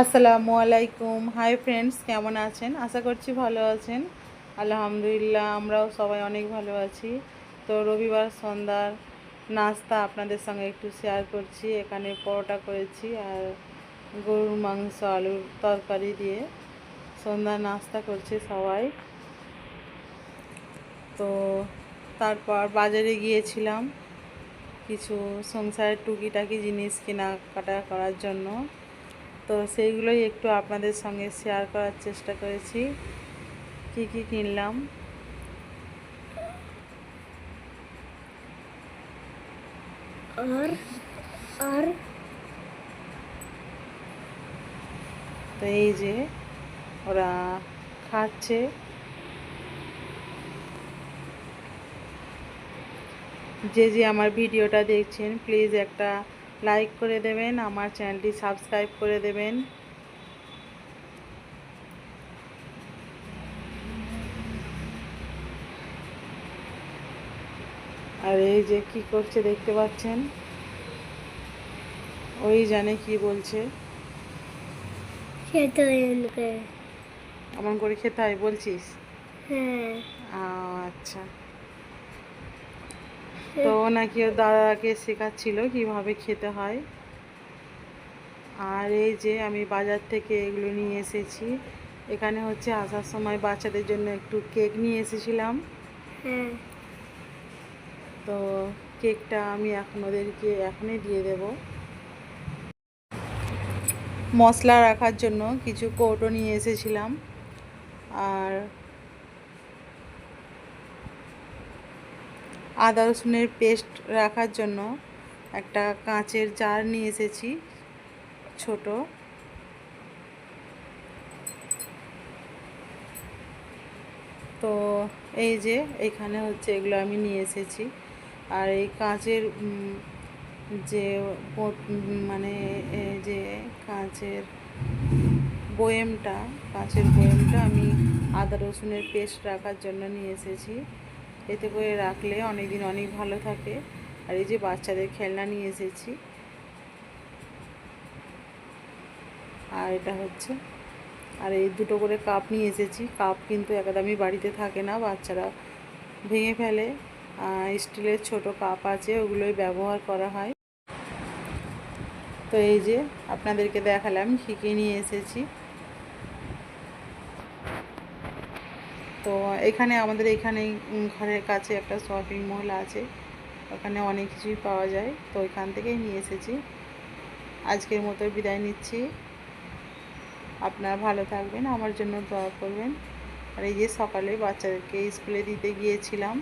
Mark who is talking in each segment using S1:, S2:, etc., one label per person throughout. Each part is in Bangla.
S1: আসসালামু আলাইকুম। হাই ফ্রেন্ডস কেমন আছেন? আশা করছি ভালো আছেন। আলহামদুলিল্লাহ, আমরাও সবাই অনেক ভালো আছি। তো রবিবার সন্ধ্যার নাস্তা আপনাদের সঙ্গে একটু শেয়ার করছি। এখানে পরোটা করেছি আর গরুর মাংস, আলুর তরকারি দিয়ে সন্ধ্যার নাস্তা করছে সবাই। তো তারপর বাজারে গিয়েছিলাম কিছু সংসারের টুকিটাকি জিনিস কেনাকাটা করার জন্য। তো সেইগুলোই একটু আপনাদের সঙ্গে শেয়ার করার চেষ্টা করেছি। কি কি কিনলাম?
S2: আর আর।
S1: তো এই যে ওরা খাচ্ছে। যে যে আমার ভিডিওটা দেখছেন প্লিজ একটা লাইক করে দেবেন আমার চ্যানেলটি সাবস্ক্রাইব করে দেবেন। আর এই যে কি করছে দেখতে পাচ্ছেন? ওই জানে কি বলছে। এমন করে খেতে হয় বলছিস?
S2: হ্যাঁ।
S1: আচ্ছা। তো নাকি ওর দাদাকে শেখাচ্ছিল কীভাবে খেতে হয়। আর এই যে আমি বাজার থেকে এগুলো নিয়ে এসেছি। এখানে হচ্ছে আসার সময় বাচ্চাদের জন্য একটু কেক নিয়ে এসেছিলাম।
S2: হ্যাঁ।
S1: তো কেকটা আমি এখন ওদেরকে এখনই দিয়ে দেব। মশলা রাখার জন্য কিছু কৌটো নিয়ে এসেছিলাম। আর আদা রসুনের পেস্ট রাখার জন্য একটা কাঁচের জার নিয়ে এসেছি, ছোট। তো এই যে এখানে হচ্ছে এগুলো আমি নিয়ে এসেছি। আর এই কাঁচের যে মানে যে কাঁচের বয়েমটা কাঁচের বয়েমটা আমি আদা রসুনের পেস্ট রাখার জন্য নিয়ে এসেছি। এতে করে রাখলে অনেক দিন অনেক ভালো থাকে। আর এই যে বাচ্চাদের খেলনা নিয়ে এসেছি। আর এটা হচ্ছে, আর এই দুটো করে কাপ নিয়ে এসেছি। কাপ কিন্তু একদমই বাড়িতে থাকে না, বাচ্চারা ভেঙে ফেলে। স্টিলের ছোট কাপ আছে, ওগুলোই ব্যবহার করা হয়। তো এই যে আপনাদেরকে দেখালাম, কী কী নিয়ে এসেছি। তো এখানে আমাদের এখানে ঘরের কাছে একটা শপিং মল আছে। ওখানে অনেক কিছুই পাওয়া যায়। তো ওইখান থেকেই নিয়ে এসেছি। আজকের মতো বিদায় নিচ্ছি। আপনারা ভালো থাকবেন, আমার জন্য দোয়া করবেন। আর এই যে সকালে বাচ্চাদেরকে স্কুলে দিতে গিয়েছিলাম,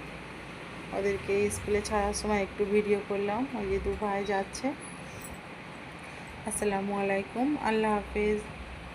S1: ওদেরকে স্কুলে ছাড়ার সময় একটু ভিডিও করলাম। ওই যে দু ভাই যাচ্ছে। আসসালামু আলাইকুম, আল্লাহ হাফিজ।